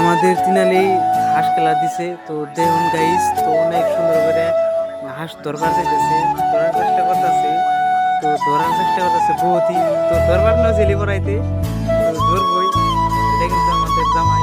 আমাদের তিনালি হাঁস খেলা দিছে। তো দেখুন গাইস তো অনেক সুন্দর করে হাঁস ধরবার চাইতেছে, ধরার চেষ্টা করতেছে। তো ধরার চেষ্টা করতেছে বহুতই। তো ধরবার না ছেলে পড়াইতে তো ধরবই। এটা কিন্তু আমাদের জামাই।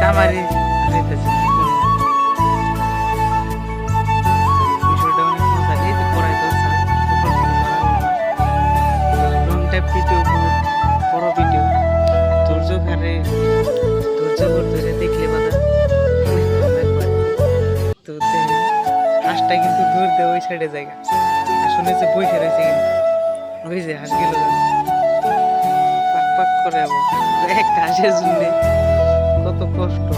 চামারি নিতেছে ভিডিও বড় ভিডিও ধৈর্য ধৈর্য ধরে দেখলে মানে তো হাঁসটা কিন্তু দূর ওই সাইডে জায়গা। আসলে যে বসে ওই যে হাঁস গেল। পাক পাক করে একটা হাঁসের জন্যে। কত কষ্ট।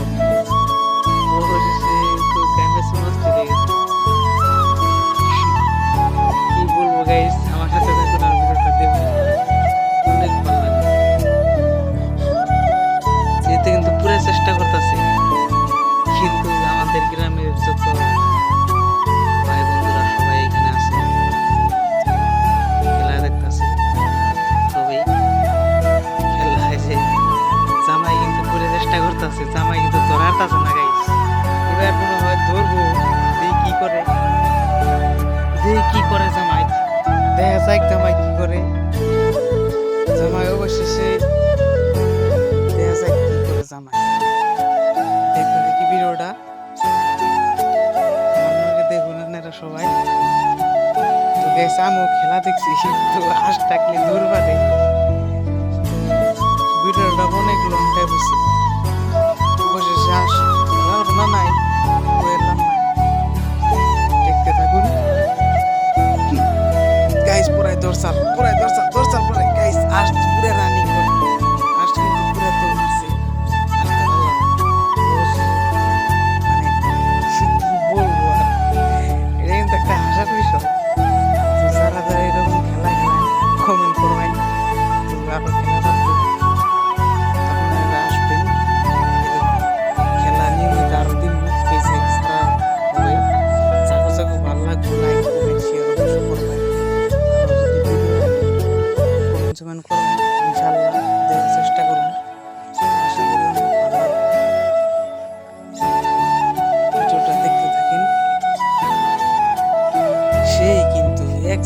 সবাই। তো বেশ আমিও খেলা দেখছি। তো আস থাকলে দূর বাদে ভিডিওটা অনেক লং বসে হয়েছে অবশেষে না নাই।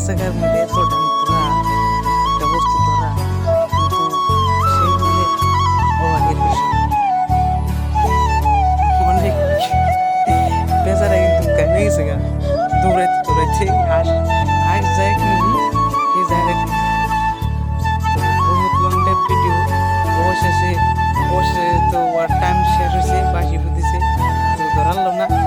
জায়গার মধ্যে এত ডাঙ্কুরা একটা বস্তু ধরা কিন্তু সেই মিলে অবাকের বিষয় অনেক বেচারা কিন্তু কামে গেছে গা দৌড়াইতে দৌড়াইতে আর আর যায় কিন্তু এই জায়গায় বহুত লং টাইপ ভিডিও অবশেষে অবশেষে তো টাইম শেষ হয়েছে বাসি ফুটেছে ধরালো না